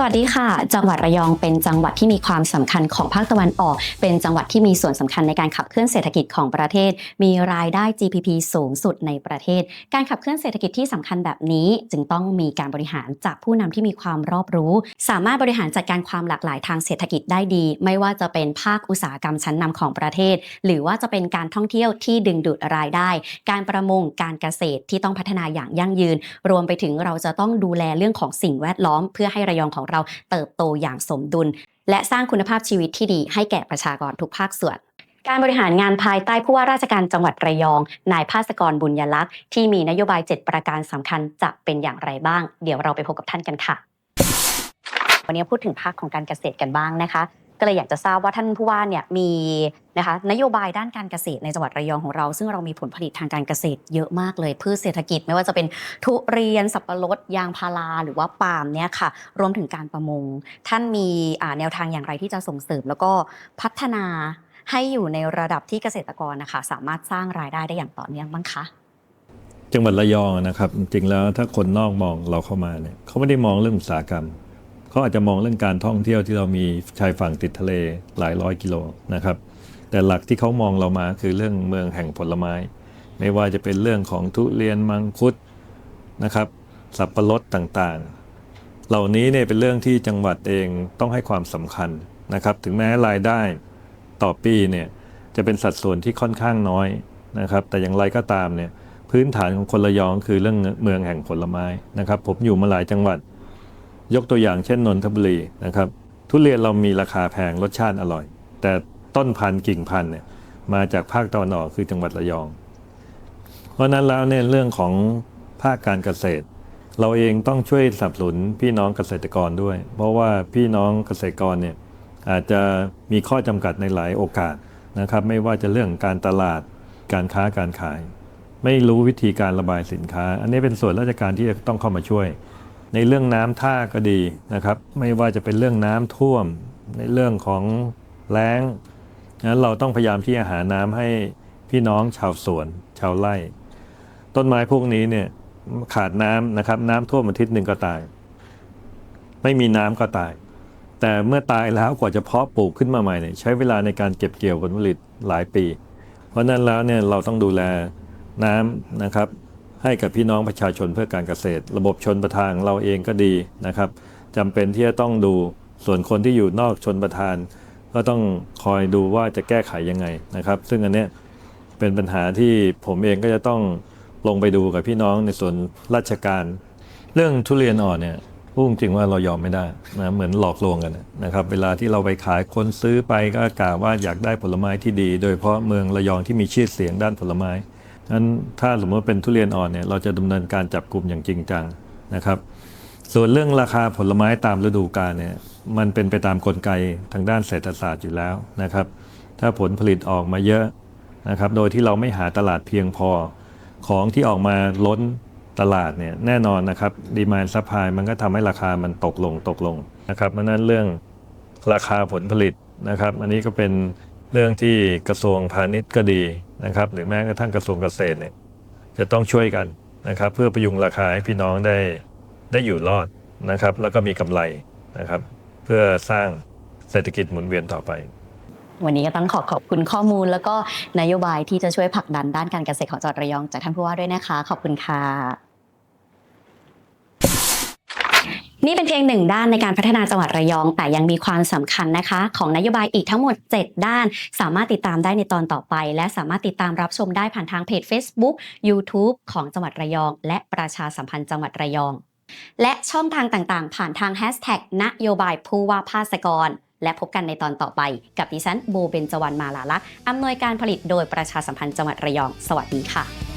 สวัสดีค่ะ จังหวัดระยองเป็นจังหวัดที่มีความสำคัญของภาคตะวันออก เป็นจังหวัดที่มีส่วนสำคัญในการขับเคลื่อนเศรษฐกิจของประเทศ มีรายได้ GDP สูงสุดในประเทศ การขับเคลื่อนเศรษฐกิจที่สำคัญแบบนี้ จึงต้องมีการบริหารจากผู้นำที่มีความรอบรู้ สามารถบริหารจัดการความหลากหลายทางเศรษฐกิจได้ดี ไม่ว่าจะเป็นภาคอุตสาหกรรมชั้นนำของประเทศ หรือว่าจะเป็นการท่องเที่ยวที่ดึงดูดรายได้ การประมงการเกษตรที่ต้องพัฒนาอย่างยั่งยืน รวมไปถึงเราจะต้องดูแลเรื่องของสิ่งแวดล้อม เพื่อให้ระยองของเราเติบโตอย่างสมดุล และสร้างคุณภาพชีวิตที่ดีให้แก่ประชากรทุกภาคส่วนการบริหารงานภายใต้ผู้ว่าราชการจังหวัดระยอง นายภาสกรบุญยลักษณ์ที่มีนโยบาย 7 ประการสำคัญจะเป็นอย่างไรบ้าง เดี๋ยวเราไปพบกับท่านกันค่ะ วันนี้พูดถึงภาคของการเกษตรกันบ้างนะคะ ก็เลยอยากจะทราบว่าท่านผู้ว่าเนี่ยมีนะคะนโยบายด้านการเกษตรในจังหวัดระยองของเรา ซึ่งเรามีผลผลิตทางการเกษตรเยอะมากเลยพืชเศรษฐกิจไม่ว่าจะเป็นทุเรียนสับปะรดยางพาราหรือว่าปาล์มเนี่ยค่ะ รวมถึงการประมง ท่านมีแนวทางอย่างไรที่จะส่งเสริม แล้วก็พัฒนาให้อยู่ในระดับที่เกษตรกรนะคะสามารถสร้างรายได้ได้อย่างต่อเนื่องบ้างคะจังหวัดระยองนะครับ จริงแล้วถ้าคนนอกมองเราเข้ามาเนี่ยเขาไม่ได้มองเรื่องอุตสาหกรรม เขาอาจจะมองเรื่องการท่องเที่ยวที่เรามีชายฝั่งติดทะเลหลายร้อยกิโลนะครับ แต่หลักที่เขามองเรามาคือเรื่องเมืองแห่งผลไม้ ไม่ว่าจะเป็นเรื่องของทุเรียนมังคุดนะครับ สับปะรดต่างๆ เหล่านี้เนี่ยเป็นเรื่องที่จังหวัดเองต้องให้ความสำคัญนะครับ ถึงแม้รายได้ต่อปีเนี่ยจะเป็นสัดส่วนที่ค่อนข้างน้อยนะครับ แต่อย่างไรก็ตามเนี่ยพื้นฐานของคนระยองคือเรื่องเมืองแห่งผลไม้นะครับ ผมอยู่มาหลายจังหวัด ยกตัวอย่างเช่นนนทบุรีนะครับทุเรียนเรามีราคาแพงรสชาติอร่อย แต่ต้นพันธุ์กิ่งพันธุ์เนี่ยมาจากภาคตะวันออกคือจังหวัดระยอง เพราะฉะนั้นแล้วเนี่ยเรื่องของภาคการเกษตร เราเองต้องช่วยสนับสนุนพี่น้องเกษตรกรด้วย เพราะว่าพี่น้องเกษตรกรเนี่ยอาจจะมีข้อจำกัดในหลายโอกาสนะครับ ไม่ว่าจะเรื่องการตลาดการค้าการขาย ไม่รู้วิธีการระบายสินค้า อันนี้เป็นส่วนราชการที่จะต้องเข้ามาช่วย ในเรื่องน้ำท่าก็ดีนะครับ ไม่ว่าจะเป็นเรื่องน้ำท่วม ในเรื่องของแล้งนั้นเราต้องพยายามที่จะหาน้ำให้พี่น้องชาวสวน ชาวไร่ ต้นไม้พวกนี้เนี่ยขาดน้ำนะครับ น้ำท่วมอาทิตย์หนึ่งก็ตาย ไม่มีน้ำก็ตาย แต่เมื่อตายแล้วกว่าจะเพาะปลูกขึ้นมาใหม่เนี่ยใช้เวลาในการเก็บเกี่ยวผลผลิตหลายปี เพราะนั้นแล้วเนี่ยเราต้องดูแลน้ำนะครับ ให้กับพี่น้องประชาชนเพื่อการเกษตร ระบบชนประทานเราเองก็ดีนะครับจำเป็นที่จะต้องดูส่วนคนที่อยู่นอกชนประทาน ก็ต้องคอยดูว่าจะแก้ไขยังไงนะครับ ซึ่งอันเนี้ยเป็นปัญหาที่ผมเองก็จะต้องลงไปดูกับพี่น้องในส่วนราชการ เรื่องทุเรียนอ่อนเนี่ยพูดจริงว่าเรายอมไม่ได้นะเหมือนหลอกลวงกันนะครับ เวลาที่เราไปขายคนซื้อไปก็กล่าวว่าอยากได้ผลไม้ที่ดี โดยเฉพาะเมืองระยองที่มีชื่อเสียงด้านผลไม้ นั้นถ้าสมมติเป็นทุเรียนอ่อนเนี่ยเราจะดำเนินการจับกลุ่มอย่างจริงจังนะครับ ส่วนเรื่องราคาผลไม้ตามฤดูกาลเนี่ยมันเป็นไปตามกลไกทางด้านเศรษฐศาสตร์อยู่แล้วนะครับ ถ้าผลผลิตออกมาเยอะนะครับ โดยที่เราไม่หาตลาดเพียงพอของที่ออกมาล้นตลาดเนี่ยแน่นอนนะครับดีมานซัพพลายมันก็ทำให้ราคามันตกลงตกลงนะครับเพราะนั้นเรื่องราคาผลผลิตนะครับ อันนี้ก็เป็น เรื่องที่กระทรวงพาณิชย์ก็ดีนะครับ หรือแม้กระทั่งกระทรวงเกษตรเนี่ยจะต้องช่วยกันนะครับ เพื่อประยุงราคาให้พี่น้องได้ได้อยู่รอดนะครับ แล้วก็มีกำไรนะครับ เพื่อสร้างเศรษฐกิจหมุนเวียนต่อไป วันนี้ก็ต้องขอขอบคุณข้อมูล แล้วก็นโยบายที่จะช่วยผลักดันด้านการเกษตรของจังหวัดระยองจากท่านผู้ว่าด้วยนะคะ ขอบคุณค่ะ นี่เป็นเพียงหนึ่งด้านในการพัฒนาจังหวัดระยอง แต่ยังมีความสำคัญนะคะ ของนโยบายอีกทั้งหมด 7 ด้าน สามารถติดตามได้ในตอนต่อไป และสามารถติดตามรับชมได้ผ่านทางเพจ Facebook YouTube ของจังหวัดระยอง และประชาสัมพันธ์จังหวัดระยอง และช่องทางต่างๆ ผ่านทางแฮชแท็กนโยบายผู้ว่าภาสกร และพบกันในตอนต่อไป กับดิฉันโบเบนจวันมาลาลักษ์อำนวยการผลิตโดยประชาสัมพันธ์จังหวัดระยอง สวัสดีค่ะ